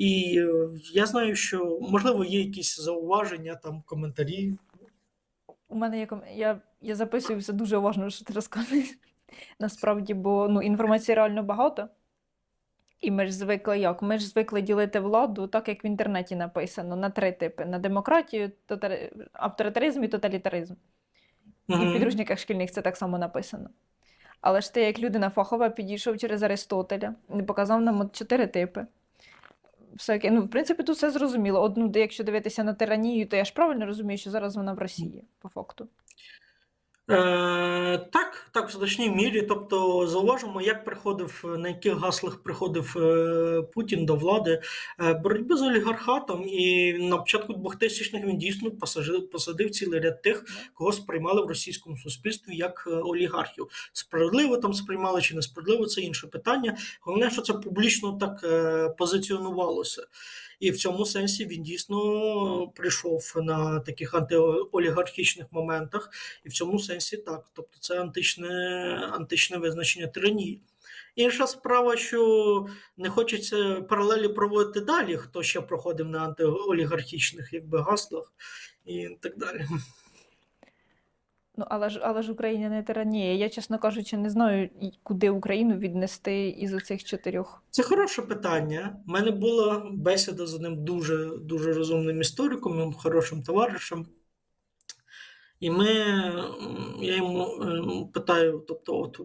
І е, я знаю, що можливо є якісь зауваження, там коментарі. У мене є ком- я, я записую все дуже уважно, що ти розказуєш. Насправді, бо ну, інформації реально багато. І ми ж звикли як? Ми ж звикли ділити владу так, як в інтернеті написано, на три типи: на демократію, тоталі... авторитаризм і тоталітаризм. І в підручниках шкільних це так само написано. Але ж ти, як людина фахова, підійшов через Аристотеля і показав нам от чотири типи. Всяке, ну, в принципі, тут все зрозуміло. Одну, якщо дивитися на тиранію, то я ж правильно розумію, що зараз вона в Росії, по факту. В значній мірі. Тобто, зауважимо, як приходив, на яких гаслах приходив е, Путін до влади е, боротьби з олігархатом, і на початку 2000-х він дійсно посажив, посадив цілий ряд тих, кого сприймали в російському суспільстві як е, олігархів. Справедливо там сприймали чи несправедливо, це інше питання. Головне, що це публічно так позиціонувалося. І в цьому сенсі він дійсно прийшов на таких антиолігархічних моментах. І в цьому сенсі так. Тобто це античне, античне визначення тиранії. Інша справа, що не хочеться паралелі проводити далі, хто ще проходив на антиолігархічних якби, гаслах і так далі. Ну, але ж, але ж Україна не тиранія. Я, чесно кажучи, не знаю, куди Україну віднести із оцих чотирьох. Це хороше питання. У мене була бесіда з одним дуже дуже розумним істориком, хорошим товаришем. І ми, я йому ем, питаю: тобто, от